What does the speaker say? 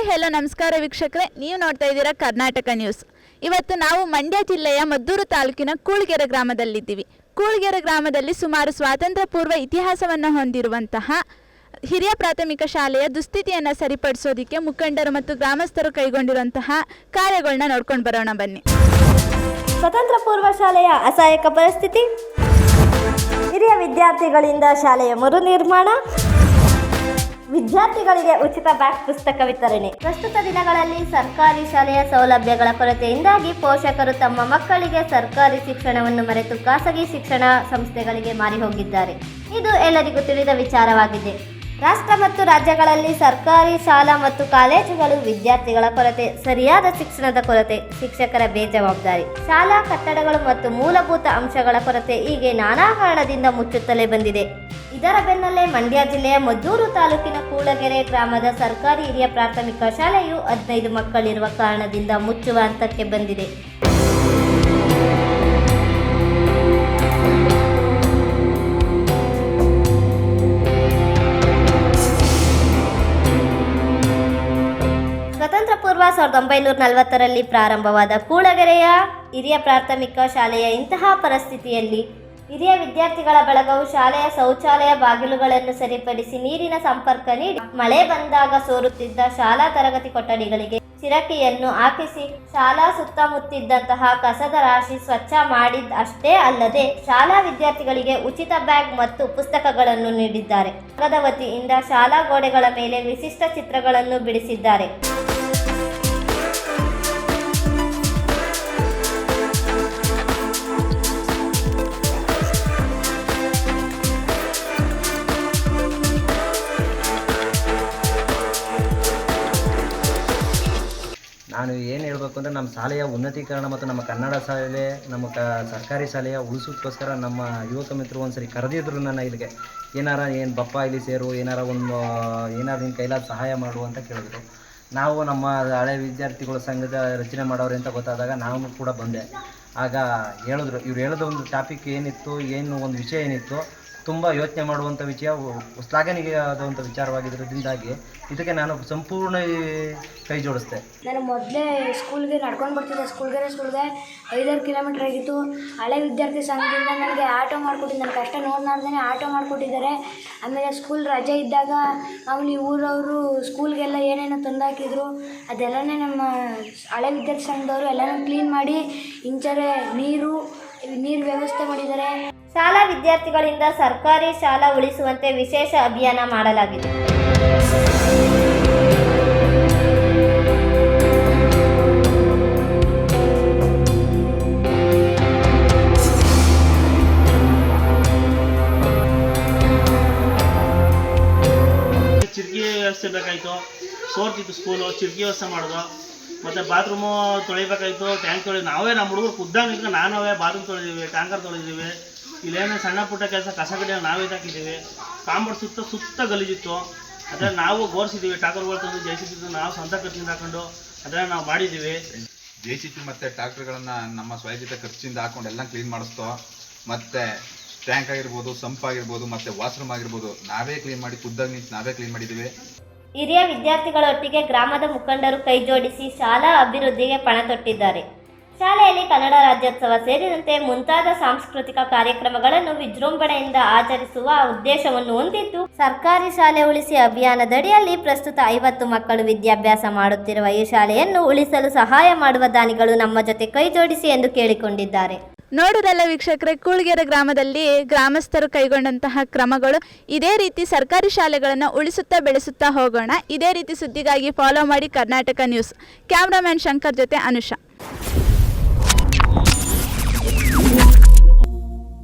Hi hello, ನಮಸ್ಕಾರ ವೀಕ್ಷಕರೇ. ನೀವು ನೋಡ್ತಾ ಇದ್ದೀರಾ ಕರ್ನಾಟಕ ನ್ಯೂಸ್. ಇವತ್ತು ನಾವು ಮಂಡ್ಯ ಜಿಲ್ಲೆಯ ಮದ್ದೂರು ತಾಲೂಕಿನ ಕೂಳ್ಗೆರೆ ಗ್ರಾಮದಲ್ಲಿದ್ದೀವಿ. ಕೂಳ್ಗೆರೆ ಗ್ರಾಮದಲ್ಲಿ ಸುಮಾರು ಸ್ವಾತಂತ್ರ್ಯ ಪೂರ್ವ ಇತಿಹಾಸವನ್ನು ಹೊಂದಿರುವಂತಹ ಹಿರಿಯ ಪ್ರಾಥಮಿಕ ಶಾಲೆಯ ದುಸ್ಥಿತಿಯನ್ನು ಸರಿಪಡಿಸೋದಕ್ಕೆ ಮುಖಂಡರು ಮತ್ತು ಗ್ರಾಮಸ್ಥರು ಕೈಗೊಂಡಿರುವಂತಹ ಕಾರ್ಯಗಳನ್ನ ನೋಡ್ಕೊಂಡು ಬರೋಣ ಬನ್ನಿ. ಸ್ವತಂತ್ರ ಪೂರ್ವ ಶಾಲೆಯ ಅಸಹಾಯಕ ಪರಿಸ್ಥಿತಿ. ಹಿರಿಯ ವಿದ್ಯಾರ್ಥಿಗಳಿಂದ ಶಾಲೆಯ ಮರು ನಿರ್ಮಾಣ ವಿದ್ಯಾರ್ಥಿಗಳಿಗೆ ಉಚಿತ ಬ್ಯಾಗ್ ಪುಸ್ತಕ ವಿತರಣೆ. ಪ್ರಸ್ತುತ ದಿನಗಳಲ್ಲಿ ಸರ್ಕಾರಿ ಶಾಲೆಯ ಸೌಲಭ್ಯಗಳ ಕೊರತೆಯಿಂದಾಗಿ ಪೋಷಕರು ತಮ್ಮ ಮಕ್ಕಳಿಗೆ ಸರ್ಕಾರಿ ಶಿಕ್ಷಣವನ್ನು ಮರೆತು ಖಾಸಗಿ ಶಿಕ್ಷಣ ಸಂಸ್ಥೆಗಳಿಗೆ ಮಾರಿ ಹೋಗಿದ್ದಾರೆ. ಇದು ಎಲ್ಲರಿಗೂ ತಿಳಿದ ವಿಚಾರವಾಗಿದೆ. ರಾಷ್ಟ್ರ ಮತ್ತು ರಾಜ್ಯಗಳಲ್ಲಿ ಸರ್ಕಾರಿ ಶಾಲಾ ಮತ್ತು ಕಾಲೇಜುಗಳು ವಿದ್ಯಾರ್ಥಿಗಳ ಕೊರತೆ, ಸರಿಯಾದ ಶಿಕ್ಷಣದ ಕೊರತೆ, ಶಿಕ್ಷಕರ ಬೇಜವಾಬ್ದಾರಿ. ಶಾಲಾ ಕಟ್ಟಡಗಳು ಮತ್ತು ಮೂಲಭೂತ ಅಂಶಗಳ ಕೊರತೆ ಹೀಗೆ ನಾನಾ ಕಾರಣದಿಂದ ಮುಚ್ಚುತ್ತಲೇ ಬಂದಿದೆ. ಇದರ ಬೆನ್ನಲ್ಲೇ ಮಂಡ್ಯ ಜಿಲ್ಲೆಯ ಮದ್ದೂರು ತಾಲೂಕಿನ ಕೂಳಗೆರೆ ಗ್ರಾಮದ ಸರ್ಕಾರಿ ಹಿರಿಯ ಪ್ರಾಥಮಿಕ ಶಾಲೆಯು ಹದಿನೈದು ಮಕ್ಕಳಿರುವ ಕಾರಣದಿಂದ ಮುಚ್ಚುವ ಹಂತಕ್ಕೆ ಬಂದಿದೆ. ಸ್ವತಂತ್ರ ಪೂರ್ವ ಸಾವಿರದ ಒಂಬೈನೂರ ನಲವತ್ತರಲ್ಲಿ ಪ್ರಾರಂಭವಾದ ಕೂಳಗೆರೆಯ ಹಿರಿಯ ಪ್ರಾಥಮಿಕ ಶಾಲೆಯ ಇಂತಹ ಪರಿಸ್ಥಿತಿಯಲ್ಲಿ ಹಿರಿಯ ವಿದ್ಯಾರ್ಥಿಗಳ ಬಳಗವು ಶಾಲೆಯ ಶೌಚಾಲಯ ಬಾಗಿಲುಗಳನ್ನು ಸರಿಪಡಿಸಿ ನೀರಿನ ಸಂಪರ್ಕ ನೀಡಿ ಮಳೆ ಬಂದಾಗ ಸೋರುತ್ತಿದ್ದ ಶಾಲಾ ತರಗತಿ ಕೊಠಡಿಗಳಿಗೆ ಚಿರಕಿಯನ್ನು ಹಾಕಿಸಿ ಶಾಲಾ ಸುತ್ತಮುತ್ತಿದ್ದಂತಹ ಕಸದ ರಾಶಿ ಸ್ವಚ್ಛ ಮಾಡಿದ ಅಷ್ಟೇ ಅಲ್ಲದೆ ಶಾಲಾ ವಿದ್ಯಾರ್ಥಿಗಳಿಗೆ ಉಚಿತ ಬ್ಯಾಗ್ ಮತ್ತು ಪುಸ್ತಕಗಳನ್ನು ನೀಡಿದ್ದಾರೆ. ಸಂಘದ ವತಿಯಿಂದ ಶಾಲಾ ಗೋಡೆಗಳ ಮೇಲೆ ವಿಶಿಷ್ಟ ಚಿತ್ರಗಳನ್ನು ಬಿಡಿಸಿದ್ದಾರೆ. ನಾನು ಏನು ಹೇಳಬೇಕು ಅಂದರೆ ನಮ್ಮ ಶಾಲೆಯ ಉನ್ನತೀಕರಣ ಮತ್ತು ನಮ್ಮ ಕನ್ನಡ ಶಾಲೆ, ನಮ್ಮ ಕ ಸರ್ಕಾರಿ ಶಾಲೆಯ ಉಳಿಸೋದಕ್ಕೋಸ್ಕರ ನಮ್ಮ ಯುವಕ ಮಿತ್ರರು ಒಂದ್ಸರಿ ಕರೆದಿದ್ರು ನನ್ನ ಇಲ್ಲಿಗೆ. ಏನಾರ ಏನು ಬಪ್ಪ ಇಲ್ಲಿ ಸೇರು, ಏನಾರ ಒಂದು ಏನಾರ ನಿನ್ನ ಕೈಲಾದ ಸಹಾಯ ಮಾಡು ಅಂತ ಕೇಳಿದ್ರು. ನಾವು ನಮ್ಮ ಹಳೆ ವಿದ್ಯಾರ್ಥಿಗಳ ಸಂಘದ ರಚನೆ ಮಾಡೋರು ಅಂತ ಗೊತ್ತಾದಾಗ ನಾನು ಕೂಡ ಬಂದೆ. ಆಗ ಹೇಳಿದ್ರು, ಇವ್ರು ಹೇಳಿದ ಒಂದು ಟಾಪಿಕ್ ಏನಿತ್ತು, ಏನು ಒಂದು ವಿಷಯ ಏನಿತ್ತು ತುಂಬ ಯೋಚನೆ ಮಾಡುವಂಥ ವಿಷಯ ಶ್ಲಾಘನೀಯ ಆದಂಥ ವಿಚಾರವಾಗಿರೋದ್ರಿಂದಾಗಿ ಇದಕ್ಕೆ ನಾನು ಸಂಪೂರ್ಣ ಕೈ ಜೋಡಿಸ್ದೆ. ನಾನು ಮೊದಲೇ ಸ್ಕೂಲ್ಗೆ ನಡ್ಕೊಂಡು ಬರ್ತಿದ್ದೆ ಸ್ಕೂಲ್ಗೆ ಸ್ಕೂಲ್ಗೆ ಐದಾರು ಕಿಲೋಮೀಟ್ರ್ ಆಗಿತ್ತು. ಹಳೆ ವಿದ್ಯಾರ್ಥಿ ಸಂಘದಿಂದ ನನಗೆ ಆಟೋ ಮಾಡಿಕೊಟ್ಟಿದ್ದು ನನ್ನ ಕಷ್ಟ ನೋಡ್ಲಾರ್ದೇ ಆಟೋ ಮಾಡಿಕೊಟ್ಟಿದ್ದಾರೆ. ಆಮೇಲೆ ಸ್ಕೂಲ್ ರಜೆ ಇದ್ದಾಗ ಅವನು ಊರವರು ಸ್ಕೂಲ್ಗೆಲ್ಲ ಏನೇನೋ ತಂದಾಕಿದ್ರು. ಅದೆಲ್ಲನೇ ನಮ್ಮ ಹಳೆ ವಿದ್ಯಾರ್ಥಿ ಸಂಘದವರು ಎಲ್ಲನೂ ಕ್ಲೀನ್ ಮಾಡಿ, ಇಂಚರೆ ನೀರು ನೀರು ವ್ಯವಸ್ಥೆ ಮಾಡಿದ್ದಾರೆ. ಶಾಲಾ ವಿದ್ಯಾರ್ಥಿಗಳಿಂದ ಸರ್ಕಾರಿ ಶಾಲಾ ಉಳಿಸುವಂತೆ ವಿಶೇಷ ಅಭಿಯಾನ ಮಾಡಲಾಗಿದೆ. ಚಿರ್ಗಿ ವ್ಯವಸ್ಥೆ ಬೇಕಾಯಿತು ಸೋರ್ತಿತ್ತು ಸ್ಕೂಲು, ಚಿರ್ಗಿ ವ್ಯವಸ್ಥೆ ಮಾಡೋದು, ಮತ್ತು ಬಾತ್ರೂಮು ತೊಳಿಬೇಕಾಯಿತು, ಟ್ಯಾಂಕ್ ತೊಳಿ, ನಾವೇ ನಮ್ಮ ಹುಡುಗರು ಖುದ್ದಾಗಿ ನಿಂತ್ಕೊಂಡು ನಾವೇ ಬಾತ್ರೂಮ್ ತೊಳೆದೀವಿ, ಟ್ಯಾಂಕರ್ ತೊಳೆದೀವಿ. ಇಲ್ಲೇನು ಸಣ್ಣ ಪುಟ್ಟ ಕೆಲಸ ಕಸ ಕಡ್ಡಿ ನಾವೇ ಹಾಕಿದ್ದೀವಿ ಕಾಂಪೌಂಡ್ ಸುತ್ತ ಸುತ್ತ ಗಲೀಜಿತ್ತು. ಅದನ್ನು ನಾವು ಗೋರ್ಸಿದ್ದೀವಿ ಟಾಕರ್ಗಳು ತಂದು ಜಯಿಸಿದ್ದು ನಾವು ಸ್ವಂತ ಖರ್ಚಿಂದ ಹಾಕೊಂಡು ಅದನ್ನ ನಾವು ಮಾಡಿದ್ದೀವಿ. ಜೆ ಸಿ ಪಿ ಮತ್ತು ನಮ್ಮ ಸ್ವಯಜಿತ ಖರ್ಚಿಂದ ಹಾಕೊಂಡು ಎಲ್ಲ ಕ್ಲೀನ್ ಮಾಡಿಸ್ತೋ. ಮತ್ತೆ ಟ್ಯಾಂಕ್ ಆಗಿರ್ಬೋದು ಸಂಪ್ ಆಗಿರ್ಬೋದು ಮತ್ತೆ ವಾಶ್ರೂಮ್ ಆಗಿರ್ಬೋದು ನಾವೇ ಕ್ಲೀನ್ ಮಾಡಿ ಖುದ್ದಾಗಿ ನಿಂತು ನಾವೇ ಕ್ಲೀನ್ ಮಾಡಿದ್ದೀವಿ. ಹಿರಿಯ ವಿದ್ಯಾರ್ಥಿಗಳೊಟ್ಟಿಗೆ ಗ್ರಾಮದ ಮುಖಂಡರು ಕೈ ಜೋಡಿಸಿ ಶಾಲಾ ಅಭಿವೃದ್ಧಿಗೆ ಪಣ ತೊಟ್ಟಿದ್ದಾರೆ ಶಾಲೆಯಲ್ಲಿ ಕನ್ನಡ ರಾಜ್ಯೋತ್ಸವ ಸೇರಿದಂತೆ ಮುಂತಾದ ಸಾಂಸ್ಕೃತಿಕ ಕಾರ್ಯಕ್ರಮಗಳನ್ನು ವಿಜೃಂಭಣೆಯಿಂದ ಆಚರಿಸುವ ಉದ್ದೇಶವನ್ನು ಹೊಂದಿದ್ದು, ಸರ್ಕಾರಿ ಶಾಲೆ ಉಳಿಸಿ ಅಭಿಯಾನದಡಿಯಲ್ಲಿ ಪ್ರಸ್ತುತ ಐವತ್ತು ಮಕ್ಕಳು ವಿದ್ಯಾಭ್ಯಾಸ ಮಾಡುತ್ತಿರುವ ಈ ಶಾಲೆಯನ್ನು ಉಳಿಸಲು ಸಹಾಯ ಮಾಡುವ ದಾನಿಗಳು ನಮ್ಮ ಜೊತೆ ಕೈ ಜೋಡಿಸಿ ಎಂದು ಕೇಳಿಕೊಂಡಿದ್ದಾರೆ. ನೋಡುದಲ್ಲ ವೀಕ್ಷಕರೇ, ಕೂಳ್ಗೆರೆ ಗ್ರಾಮದಲ್ಲಿ ಗ್ರಾಮಸ್ಥರು ಕೈಗೊಂಡಂತಹ ಕ್ರಮಗಳು ಇದೇ ರೀತಿ ಸರ್ಕಾರಿ ಶಾಲೆಗಳನ್ನು ಉಳಿಸುತ್ತಾ ಬೆಳೆಸುತ್ತಾ ಹೋಗೋಣ. ಇದೇ ರೀತಿ ಸುದ್ದಿಗಾಗಿ ಫಾಲೋ ಮಾಡಿ ಕರ್ನಾಟಕ ನ್ಯೂಸ್ ಕ್ಯಾಮ್ರಾಮ್ಯಾನ್ ಶಂಕರ್ ಜೊತೆ ಅನುಷಾ.